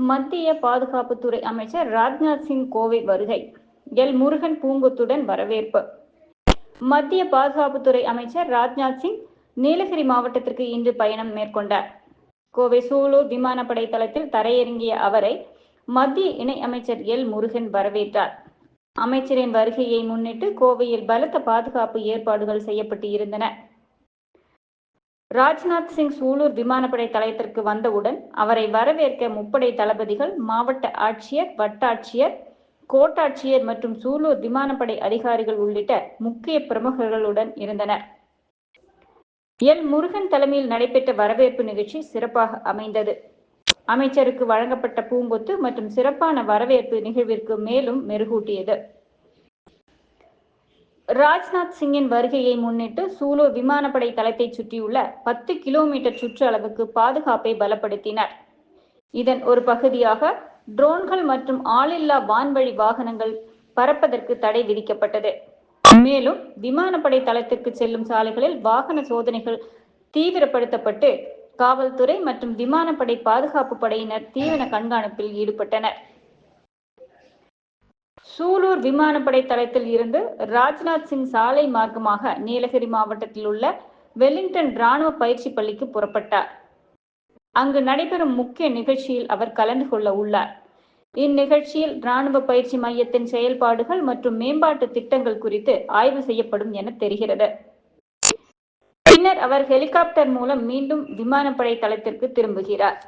மத்திய பாதுகாப்புத்துறை அமைச்சர் ராஜ்நாத் சிங் கோவை வருகை. எல். முருகன் பூங்கொத்துடன் வரவேற்பு. மத்திய பாதுகாப்புத்துறை அமைச்சர் ராஜ்நாத் சிங் நீலகிரி மாவட்டத்திற்கு இன்று பயணம் மேற்கொண்டார். கோவை சூலூர் விமானப்படை தளத்தில் தரையிறங்கிய அவரை மத்திய இணை அமைச்சர் எல். முருகன் வரவேற்றார். அமைச்சரின் வருகையை முன்னிட்டு கோவையில் பலத்த பாதுகாப்பு ஏற்பாடுகள் செய்யப்பட்டு இருந்தன. ராஜ்நாத் சிங் சூலூர் விமானப்படை தளத்திற்கு வந்தவுடன் அவரை வரவேற்க முப்படை தளபதிகள் மாவட்ட ஆட்சியர் வட்டாட்சியர் கோட்டாட்சியர் மற்றும் சூலூர் விமானப்படை அதிகாரிகள் உள்ளிட்ட முக்கிய பிரமுகர்களுடன் இருந்தனர். எல். முருகன் தலைமையில் நடைபெற்ற வரவேற்பு நிகழ்ச்சி சிறப்பாக அமைந்தது. அமைச்சருக்கு வழங்கப்பட்ட பூங்கொத்து மற்றும் சிறப்பான வரவேற்பு நிகழ்விற்கு மேலும் மெருகூட்டியது. ராஜ்நாத் சிங்கின் வருகையை முன்னிட்டு சூலூர் விமானப்படை தளத்தை சுற்றியுள்ள பத்து கிலோமீட்டர் சுற்றளவுக்கு பாதுகாப்பை பலப்படுத்தினர். இதன் ஒரு பகுதியாக ட்ரோன்கள் மற்றும் ஆளில்லா வான்வழி வாகனங்கள் பறப்பதற்கு தடை விதிக்கப்பட்டது. மேலும் விமானப்படை தளத்திற்கு செல்லும் சாலைகளில் வாகன சோதனைகள் தீவிரப்படுத்தப்பட்டு காவல்துறை மற்றும் விமானப்படை பாதுகாப்பு படையினர் தீவிர கண்காணிப்பில் ஈடுபட்டனர். சூலூர் விமானப்படை தளத்தில் இருந்து ராஜ்நாத் சிங் சாலை மார்க்கமாக நீலகிரி மாவட்டத்தில் உள்ள வெலிங்டன் ராணுவ பயிற்சி பள்ளிக்கு புறப்பட்டார். அங்கு நடைபெறும் முக்கிய நிகழ்ச்சியில் அவர் கலந்து கொள்ள உள்ளார். இந்நிகழ்ச்சியில் ராணுவ பயிற்சி மையத்தின் செயல்பாடுகள் மற்றும் மேம்பாட்டு திட்டங்கள் குறித்து ஆய்வு செய்யப்படும் என தெரிகிறது. பின்னர் அவர் ஹெலிகாப்டர் மூலம் மீண்டும் விமானப்படை தளத்திற்கு திரும்புகிறார்.